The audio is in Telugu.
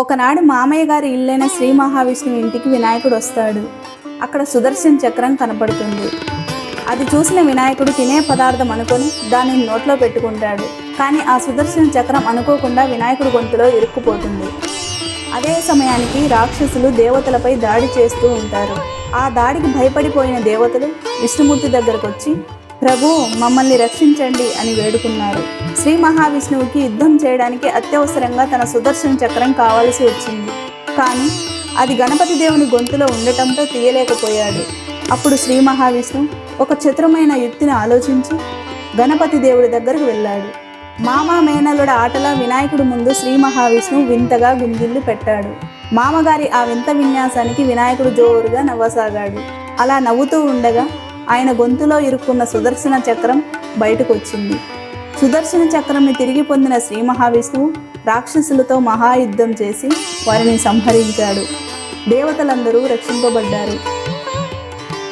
ఒకనాడు మామయ్య గారి ఇల్లైన శ్రీ మహావిష్ణువు ఇంటికి వినాయకుడు వస్తాడు. అక్కడ సుదర్శన చక్రం కనపడుతుంది. అది చూసిన వినాయకుడు తినే పదార్థం అనుకొని దానిని నోట్లో పెట్టుకుంటాడు. కానీ ఆ సుదర్శన చక్రం అనుకోకుండా వినాయకుడు గొంతులో ఇరుక్కుపోతుంది. అదే సమయానికి రాక్షసులు దేవతలపై దాడి చేస్తూ ఉంటారు. ఆ దాడికి భయపడిపోయిన దేవతలు విష్ణుమూర్తి దగ్గరకు వచ్చి ప్రభు మమ్మల్ని రక్షించండి అని వేడుకున్నారు. శ్రీ మహావిష్ణువుకి యుద్ధం చేయడానికి అత్యవసరంగా తన సుదర్శన చక్రం కావలసి వచ్చింది. కానీ అది గణపతి దేవుని గొంతులో ఉండటంతో తీయలేకపోయాడు. అప్పుడు శ్రీ మహావిష్ణువు ఒక చతురమైన యుక్తిని ఆలోచించి గణపతి దేవుడి దగ్గరకు వెళ్ళాడు. మామ మేనలుడ ఆటలో వినాయకుడి ముందు శ్రీ మహావిష్ణువు వింతగా గుంజిల్లు పెట్టాడు. మామగారి ఆ వింత విన్యాసానికి వినాయకుడు జోరుగా నవ్వసాగాడు. అలా నవ్వుతూ ఉండగా ఆయన గొంతులో ఇరుక్కున్న సుదర్శన చక్రం బయటకు వచ్చింది సుదర్శన చక్రంని తిరిగి పొందిన శ్రీ మహావిష్ణువు రాక్షసులతో మహాయుద్ధం చేసి వారిని సంహరించాడు. దేవతలందరూ రక్షింపబడ్డారు.